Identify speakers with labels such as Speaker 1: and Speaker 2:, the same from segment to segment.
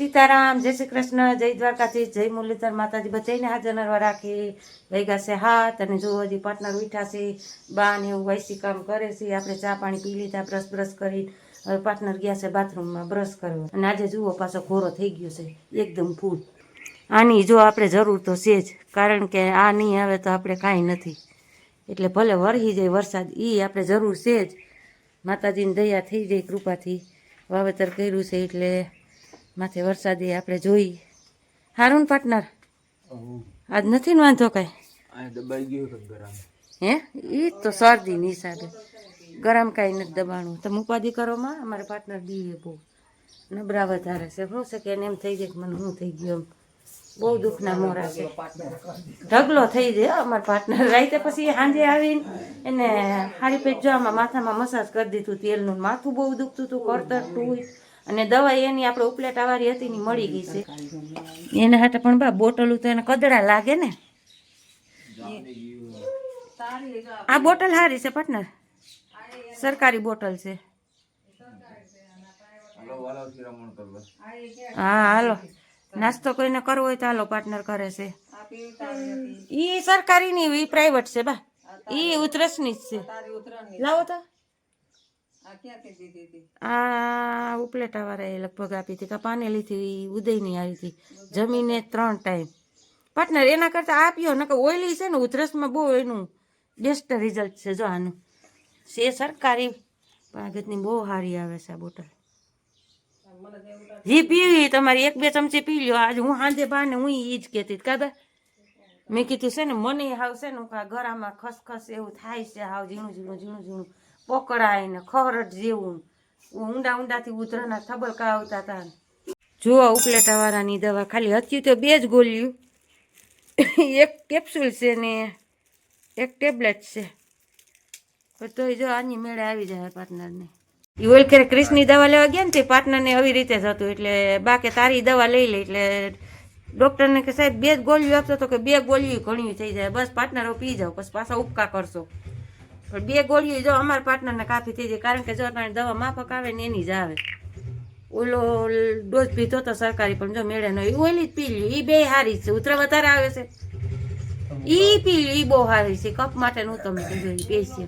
Speaker 1: સીતારામ, જય શ્રી કૃષ્ણ, જય દ્વારકાથી જય મુરલીધર માતાજી. બધાને હાજર રાખી વૈગા છે હાથ. અને જો હજી પાર્ટનર ઉઠ્યા છે, બા ને એવું વૈસી કામ કરે છે, આપણે ચા પાણી પી લીધા બ્રશ બ્રશ કરી, હવે પાર્ટનર ગયા છે બાથરૂમમાં બ્રશ કર્યો અને આજે જુઓ, પાછો ઘોરો થઈ ગયો છે, એકદમ ફૂલ આની જો આપણે જરૂર તો છે જ, કારણ કે આ નહીં આવે તો આપણે કાંઈ નથી. એટલે ભલે વરહી જાય વરસાદ એ આપણે જરૂર છે જ. માતાજીની દયા થઈ જાય કૃપાથી. વાવેતર કર્યું છે એટલે માથે વરસાદી આપણે જોઈ. હારું પાર્ટનર? આજ નથી ને વાંધો કાંઈ?
Speaker 2: દબાઈ ગયું ગરમ.
Speaker 1: હે? એ તો શરદી ની સાથે ગરમ કાંઈ નથી દબાણું. તમે ઉપાધિ કરો માં અમારે પાર્ટનર બીએ બહુ નબળા વધારે છે. શું છે કે એને એમ થઈ જાય કે મને શું થઈ ગયું એમ. બહુ દુઃખના મોરા છે ઢગલો થઈ જાય હો અમારા પાર્ટનર. રાઈતે પછી સાંજે આવીને એને હારી પેટ જો આમાં માથામાં મસાજ કરી દીધું તેલનું માથું બહુ દુખતું હતું કરતર ટુઈ અને દવા એની આપણે ઉપલેટ આવારી હતી ની મળી ગઈ છે. એના હાટે પણ બા બોટલું તો એને કદડા લાગે ને. આ બોટલ સારી છે પાર્ટનર સરકારી બોટલ છે. હા, હાલો. નાસ્તો કોઈને કરવો હોય તો હાલો પાર્ટનર કરે છે. ઈ સરકારી ની પ્રાઇવેટ છે બા. ઈ ઉતરસની જ છે. લાવો તો. આ ઉપલેટા વાળા એ લગભગ આપી હતી, કા લીધી ઉદયની આવી હતી, જમીને ત્રણ ટાઈમ. પાર્ટનર એના કરતા આપ્યો, નકર ઓઇલી છે ને, ઉધરસમાં બહુ એનું બેસ્ટ રિઝલ્ટ છે, જો આનું. છે સરકારી પાગતની બહુ સારી આવે છે આ બોટલ. જી પીવી તમારી એક બે ચમચી પી લ્યો. આજે હું સાંજે બાને હું એ જ કહેતી હતી કાદા મેં કીધું, છે ને, મને હાવ છે ને કા ગળામાં ખસખસ એવું થાય છે, હાવ ઝીણું ઝીણું ઝીણું ઝીણું. પકડાય ને ખરટ જેવું. ઊંડા ઊંડાથી ઉધરાના થબલકા આવતા હતા જુઓ ઉપલેટાવાળાની દવા ખાલી હત્યું તો બે જ ગોલ્યું. એક કેપ્સ્યુલ છે ને એક ટેબ્લેટ છે. પણ તોય જો આની મેળે આવી જાય પાર્ટનરને. એ ઓલ ખેર ક્રિશની દવા લેવા ગયા ને તે પાર્ટનરને આવી રીતે હતું. એટલે બા તારી દવા લઈ લે. એટલે ડૉક્ટરને કે સાહેબ બે જ ગોળીઓ આપતો તો કે બે ગોળીઓ ઘણી થઈ જાય. બસ પાર્ટનરો પી જાઓ, પછી પાછા ઉપકા કરશો. પણ બે ગોળીઓ જો અમારા પાર્ટનરને કાફી થઈ જાય. કારણ કે જો દવા માફક આવે ને એની જ આવે. ઓલો ડોઝ પીધો તો સરકારી, પણ જો મેળે નો ઓલી જ પી લ્યું. એ બે સારી છે. ઉતરા વધારે આવે છે. એ પી લ્યું. એ બહુ સારી છે. કપ માટે હું તમને કીધું બે છે.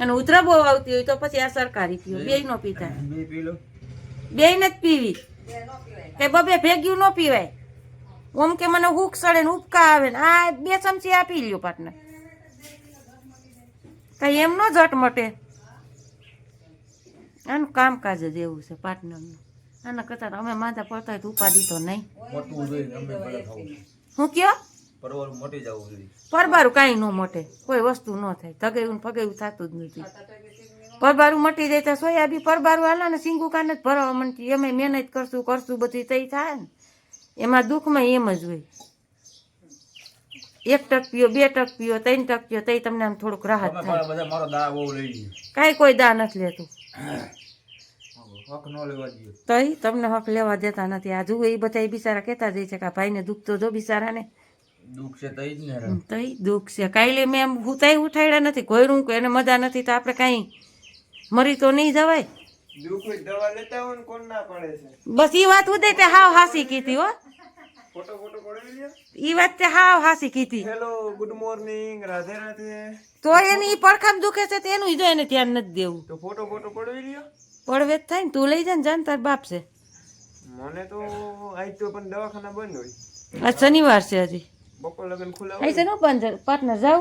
Speaker 1: અને ઉતરા બહુ આવતી હોય તો પછી આ સરકારી પીઓ. બે નો પીતા.
Speaker 2: બે
Speaker 1: ને જ પીવી. કે બબે ભેગ્યું ન પીવાય. ઓમ કે મને હુક સડે ને ઉપકા આવે ને. આ બે ચમચી આપી લ્યો પાર્ટનર કઈ એમ નો જટ મટે. આનું કામકાજ જ એવું છે પાર્ટનરનું આના કરતા અમે માથા પડતા હોય તો ઉપાડી તો નહીં. હું કયો? પરબારું કાંઈ ન મટે. કોઈ વસ્તુ ન થાય. તગેવું ફગેવું થતું જ નથી. પરબારું મટી જાય તો સોયાબી પરબારું હાલે ને સિંગુ કાને જ ભરવા માંડતી. એમાં મહેનત કરશું કરશું બધી તઈ થાય ને. એમાં દુઃખમાં એમ જ હોય. એક ટક પીઓ બે ટક પીઓ ત્રણ ટક પીઓ તઈ તમને આમ થોડુંક રાહત થાય.
Speaker 2: બધા મારો દા બહુ લઈ લ્યો
Speaker 1: કાંઈ કોઈ દા નથી લેતું.
Speaker 2: હક ન લેવા દઈએ
Speaker 1: તઈ તમને હક લેવા દેતા નથી. આ જુઓ એ બધા બિચારા કહેતા જાય છે કે ભાઈને દુઃખ તો જો બિચારાને.
Speaker 2: દુઃખ છે તઈ જ ને
Speaker 1: તઈ દુઃખ છે. કાલે મેં એમ હુતાઈ ઉઠાડ્યા નથી. કોયરું કે એને મજા નથી તો આપણે કાંઈ મરી તો નહીં જવાય.
Speaker 3: દવા લેતા હોય કોણ ના પડે છે?
Speaker 1: બસ એ વાત ઉદય તે હાવ હાસી કીધી હો.
Speaker 3: ફોટો ફોટો પડી લ્યો
Speaker 1: એ વાત તે હાવ હાસી કીધી.
Speaker 3: Hello good morning Radhe Radhe.
Speaker 1: તો એની ઈ પડખામ દુખે છે તેનું ઈ જો એને ધ્યાન નથી દેવું.
Speaker 3: તો ફોટો ફોટો પડી લ્યો
Speaker 1: પડવે થાય ને તું લઈ જા ને જાન તાર બાપ છે.
Speaker 3: મને તો આજ તો પણ દવાખાના બંધ હોય.
Speaker 1: આજ શનિવાર છે હજી.
Speaker 3: બપોર લગન ખુલ્લા
Speaker 1: અહીં છે નો પાંજર પાર્ટનર જાવ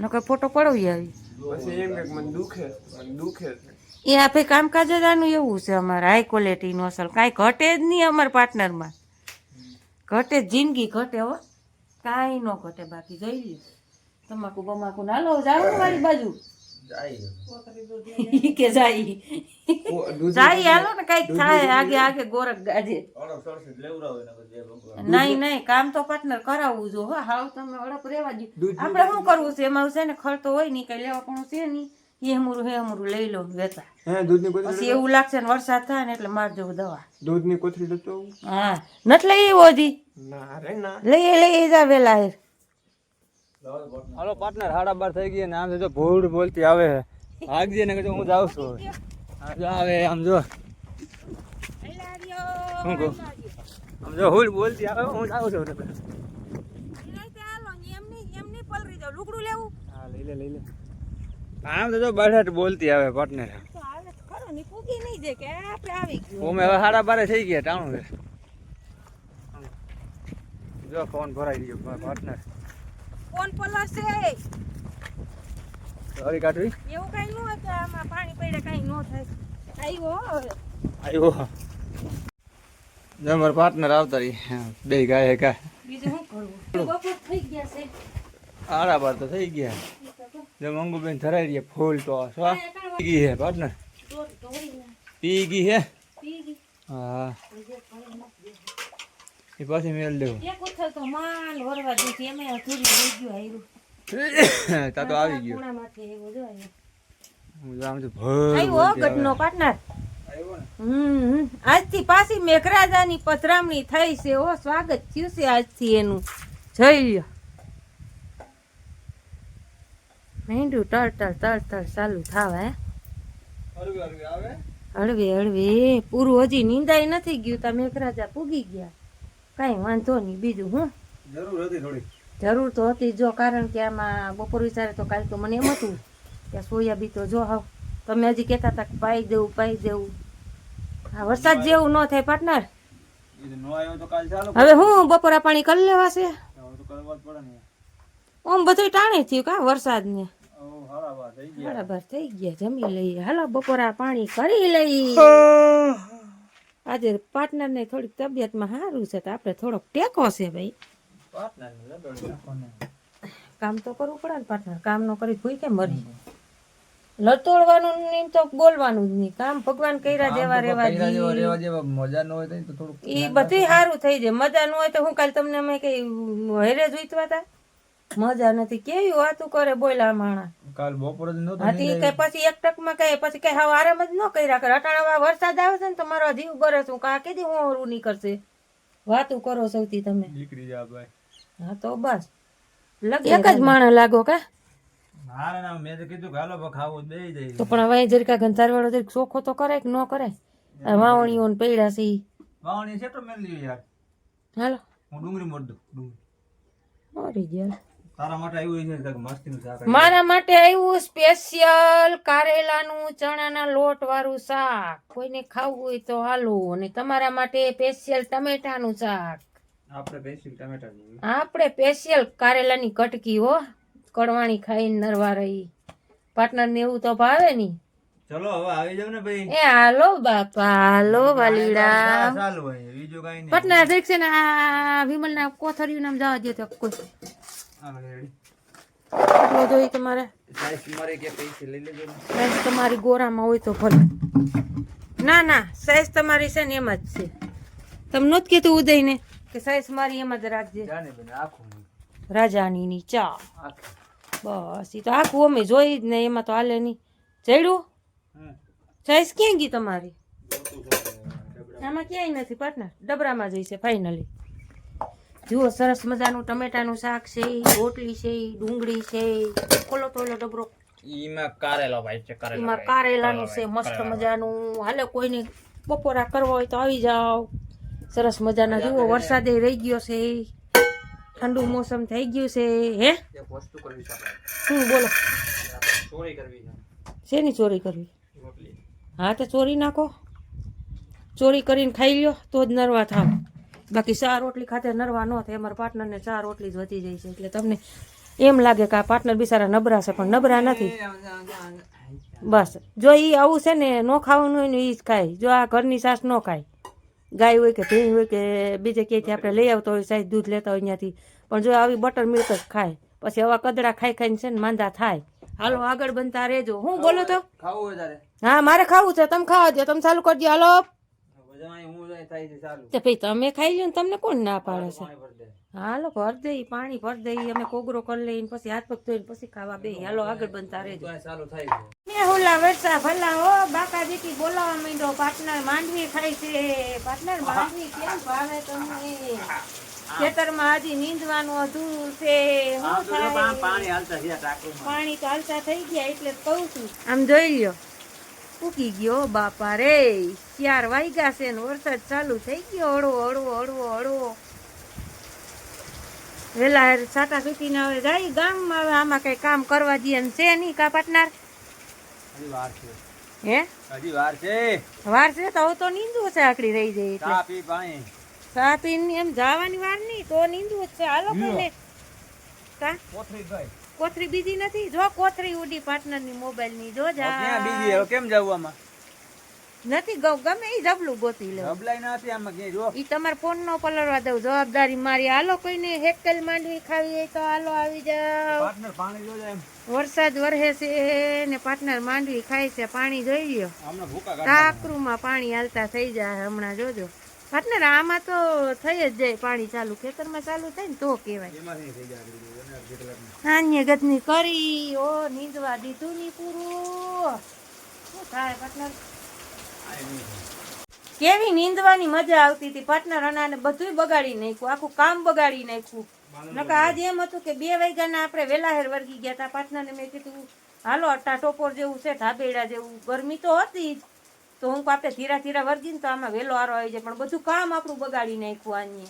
Speaker 1: નકર ફોટો પડાવી આવી.
Speaker 3: પછી એમ કે મને દુખે મને દુખે
Speaker 1: એ આપણે કામકાજ જ આનું એવું છે અમારે. હાઈ ક્વોલિટીનું અસલ. કાંઈ ઘટે જ નહીં અમારા પાર્ટનરમાં ઘટે જ જિંદગી ઘટે હો. કાંઈ ન ઘટે બાકી. જઈ લ્યો. તમાકુ બમાકુ ના લો. જાવ મારી બાજુ.
Speaker 2: જાય.
Speaker 1: કે જાય. જાય હાલો ને કંઈક થાય. આગે આગે ગોરખ ગાજે. નહીં નહીં. કામ તો પાર્ટનર કરાવવું જો હો. હાવ તમે અડપ રેવા દો આપણે શું કરવું છે? એમાં છે ને ખર્ચો હોય નહીં કઈ લેવા પણ છે નહીં. હમરું હે હમરું લઈ લો વેતા
Speaker 3: હે દૂધની કોથળી
Speaker 1: પછી એવું લાગશે ને વરસાદ થાય ને એટલે મારજો દવા.
Speaker 3: દૂધની કોથળી લેતો
Speaker 1: હા નથી લઈ આવ્યો હજી?
Speaker 3: ના રે ના.
Speaker 1: લઈ લઈ જા વેલા હેર
Speaker 4: હાલો પાર્ટનર સાડા બાર થઈ ગઈ ને આમ જો ભૂડ બોલતી આવે છે ભાગજે ને કે હું જાઉં છું હવે. આવે આમ જો. શું કહું? આમ જો હુલ બોલતી આવે હું જાઉં છું
Speaker 1: પલરી લેવું?
Speaker 4: હા લઈ લે લઈ લે. આમ તો જો બોલતી આવે પાર્ટનર ઓમે હવે સાડા બારે થઈ ગયા ટાણું છે. જો ફોન ભરાઈ ગયો પાર્ટનર
Speaker 1: કોણ પલાશે.
Speaker 4: હરી કાઢવી?
Speaker 1: એવું કઈ ન હોય કે આમાં પાણી પડે કઈ ન થાય. આવ્યો
Speaker 4: આવ્યો જો મારા પાર્ટનર આવતા રહી. બે ગાય કા.
Speaker 1: બીજું શું કરવું? બપોર થઈ ગયા છે
Speaker 4: બાર તો થઈ ગયા. જો મંગુબેન ધરાઈ રહ્યા ફૂલ તો પી ગઈ હે પાર્ટનર પી ગઈ હે? હા. એ પાછી મેલ દેવું.
Speaker 1: તો રહી
Speaker 4: તા આવી ગયો. હું આમ તો ભર
Speaker 1: પાર્ટનર હમ આજથી પાછી મેઘરાજાની પધરામણી થઈ છે ઓ સ્વાગત થયું છે આજથી એનું. જઈ લ્યો મેંડું તળ તળ તળ તળ ચાલુ થાવા. હે હળવે હળવે પૂરું હજી નીંદાય નથી ગયું. તા મેઘરાજા પૂગી ગયા. કાંઈ વાંધો નહીં. બીજું હું?
Speaker 4: જરૂર હતી થોડી.
Speaker 1: જરૂર તો હતી જો કારણ કે આમાં બપોર વિચારે તો કાલ તો મને એમ હતું કે સોયાબી તો જો હાવ. તમે હજી કહેતા હતા કે પાઈ દેવું પાઈ દેવું. હા વરસાદ જેવું ન થાય પાર્ટનર. હવે હું બપોરા પાણી કરી લેવાશે? ઓમ બધું ટાણે થયું કા વરસાદ ને
Speaker 4: ઓ હારા બા થઈ ગયા.
Speaker 1: બરાબર થઈ ગયા જમી લઈએ હાલો બપોરા પાણી કરી લઈએ આજે પાર્ટનર ને થોડીક તબિયતમાં સારું છે તો આપણે થોડોક ટેકો છે ભાઈ. કામ તો કરવું પડે ને પાર્ટનર કામ ન કરી ભૂઈ કેમ મરી લતોડવાનું નહીં તો બોલવાનું જ નહીં. કામ ભગવાન કર્યા જેવા રેવા
Speaker 2: રેવા જેવા મજા ન હોય તો થોડું
Speaker 1: એ બધું સારું થઈ જાય. મજા ન હોય તો હું કાલ તમને અમે કઈ હેરે જોઈતવા હતા મજા નથી. કેવી વાતું કરે બોલ્યા માણા
Speaker 2: કાલ બપોર જ નહોતું
Speaker 1: હાથી કઈ પછી એક ટકમાં કહે પછી કઈ હાવ આરામ જ ન કર્યા કરે. અટાણા વરસાદ આવે છે ને તમારો જીવ બરે છું. કા કીધી હું ઓરું નહીં કરશે વાતું કરો સૌથી તમે.
Speaker 4: નીકળી જા ભાઈ.
Speaker 1: હા તો બસ. લગ એક જ માણસ લાગો કા?
Speaker 2: ના ના મેં તો કીધું કે હાલો બા ખાવું બે જાય
Speaker 1: તો પણ હવે જરીકા ગંધારવાળો જરીક ચોખ્ખો તો કરે કે ન કરે? આ વાવણીઓ ને પૈડા છે
Speaker 2: વાવણી છે તો મેં લીધી યાર.
Speaker 1: હાલો.
Speaker 2: હું ડુંગળી દઉં ડુંગળી.
Speaker 1: મરી ગયા.
Speaker 2: તારા માટે આવ્યું છે મસ્તીનું શાક
Speaker 1: મારા માટે આવ્યું સ્પેશિયલ કારેલાનું ચણાના લોટ વાળું શાક. કોઈને ખાવું હોય તો હાલો અને તમારા માટે સ્પેશિયલ ટમેટાનું શાક.
Speaker 2: આપણે સ્પેશિયલ ટમેટા જેવી
Speaker 1: આપણે સ્પેશિયલ કારેલાની કટકી હો કડવાણી ખાઈને નરવા રહી. પાર્ટનર ને એવું તો ભાવે ની.
Speaker 2: ચલો હવે આવી જાવ ને ભાઈ.
Speaker 1: એ હાલો બાપા હાલો વાલીડા.
Speaker 2: ચાલુ હોય બીજું કઈ નહીં.
Speaker 1: પાર્ટનર દેખ ને આ વિમલના કોથળિયું નામ જવા દે તો કોઈ? કેટલો જોઈ તમારે.
Speaker 2: સાઈઝ મારે કે પૈસે લઈ લેજો ને?
Speaker 1: સાઈઝ તમારી ગોરામાં હોય તો ભલે. ના ના સાઈઝ તમારી છે ને એમ જ છે. તમે નહોતું કીધું ઉદયને કે સાઈઝ મારી એમ જ રાખજે.
Speaker 2: જાને બેન આખું
Speaker 1: રાજાની ચા.
Speaker 2: આખું.
Speaker 1: બસ એ તો આખું અમે જોઈ જ ને એમાં તો હાલે નહીં. જડ્યું
Speaker 2: હમ.
Speaker 1: સાઈઝ ક્યાં ગઈ તમારી? આમાં ક્યાંય નથી પાર્ટનર? ડબરામાં જઈ છે ફાઇનલી જુઓ સરસ મજાનું ટમેટાનું શાક છે રોટલી છે ડુંગળી છે. ખોલો તો ડબરો.
Speaker 2: ઈમાં કારેલો ભાઈ છે કારેલો
Speaker 1: એમાં કારેલાનું છે મસ્ત મજાનું. હાલે કોઈને બપોરા કરવા હોય તો આવી જાઓ. સરસ મજાના જુઓ વરસાદે રહી ગયો છે. ઠંડુ મોસમ થઈ ગયું છે હે? શું બોલો.
Speaker 2: ચોરી કરવી છે.
Speaker 1: શેની ચોરી કરવી? હા તો ચોરી નાખો. ચોરી કરીને ખાઈ લ્યો તો જ નરવા થાવ. બાકી ચાર રોટલી ખાતે નરવા ન થાય અમારા પાર્ટનરને ચાર રોટલી જ વધી જાય છે. એટલે તમને એમ લાગે કે આ પાર્ટનર બિચારા નબરા છે પણ નબરા નથી. બસ. જો એ આવું છે ને ન ખાવાનું હોય ને એ જ ખાય. જો આ ઘરની સાસ ન ખાય. ગાય હોય કે ભેંસ હોય કે બીજે ક્યાંયથી આપણે લઈ આવતો હોય સાહેબ દૂધ લેતા હોય ત્યાંથી. પણ જો આવી બટર મિલ્ક જ ખાય. પછી આવા કદડા ખાઈ ખાઈને છે ને માંદા થાય. હાલો આગળ બનતા રહેજો. હું બોલો તો?
Speaker 2: ખાવું
Speaker 1: હા મારે ખાવું છે. તમે ખાવા દો તમે ચાલુ કરજો. હાલો. તે ભાઈ તમે ખાઈ લો ને તમને કોણ ના પાડે છે? હાલો ભર દે પાણી ભર દે અમે કોગરો કરી લઈને પછી હાથ પગ ધોઈને પછી ખાવા બે હાલો આગળ બનતા રહેજો. મેં હુલા વરસા ભલા હો બાકા દીકી બોલાવા માંડ્યો પાટનર માંડવી ખાય છે. પાટનર માંડવી કેમ ભાવે તમને? ખેતરમાં હજી નીંદવાનું અધૂરું છે.
Speaker 2: પાણી હાલતા છે
Speaker 1: પાણી તો હાલતા થઈ ગયા એટલે કઉ કહું છું. આમ જોઈ લ્યો. ઉકી ગયો બાપા રે ચાર વાગ્યા છે ને વરસાદ ચાલુ થઈ ગયો. હળવો હળવો હળવો હળવો. વેલા સાટા સૂટીને હવે જાય ગામમાં. હવે આમાં કઈ કામ કરવા દે ને છે નહીં કા પાટનાર?
Speaker 4: હજી વાર છે.
Speaker 1: હે?
Speaker 4: હજી વાર છે.
Speaker 1: વાર છે તો તો નીંદવું છે આકડી રહી જાય
Speaker 4: ચા પી પાણી.
Speaker 1: ચા પીને એમ જવાની વાર નહીં તો નીંદવું છે. હાલો કોઈને કા?
Speaker 4: કોથળી ગઈ
Speaker 1: કોથરી બીજી નથી? જો કોથરી ઉડી પાર્ટનરની મોબાઈલની જો જા.
Speaker 4: બીજી? હવે કેમ જવું આમાં?
Speaker 1: નથી ગૌ ગમે ઈ ડબલું ગોતી લે.
Speaker 4: રબલાઈ નથી આમાં કે જો.
Speaker 1: ઈ તમાર ફોન નો પલળવા દઉં જવાબદારી મારી. હાલો કોઈને હેકલ માંડવી ખાવી હોય તો હાલો આવી જાવ
Speaker 4: પાર્ટનર પાણી જોજે એમ.
Speaker 1: વરસાદ વરહે છે ને પાર્ટનર માંડવી ખાય છે પાણી જોઈ લ્યો.
Speaker 4: હમણાં ભૂકા
Speaker 1: કાઢમાં પાણી હાલતા થઈ જાય હમણાં જોજો. પાર્ટનર આમાં તો થઈ જ જાય પાણી ચાલુ. ખેતરમાં ચાલુ થાય ને તો કહેવાય. નાન્ય ગદની કરી ઓ નીંદવા દીધું ની પૂરું. શું થાય પાર્ટનર કેવી નીંદવાની મજા આવતી હતી પાર્ટનર અનાને બધું બગાડી નાખ્યું આખું કામ બગાડી નાખ્યું. નકા આજ એમ હતું કે બે વાગ્યાના આપણે વેલાહેર વર્ગી ગયા હતા પાર્ટનરને મેં કીધું હાલો અટ્ટા ટોપોર જેવું છે ઢાબેડા જેવું. ગરમી તો હતી જ. તો હું આપણે ધીરા ધીરા વર્જીને તો આમાં વેલો આરો આવી જાય. પણ બધું કામ આપણું બગાડી નાખ્યું આની.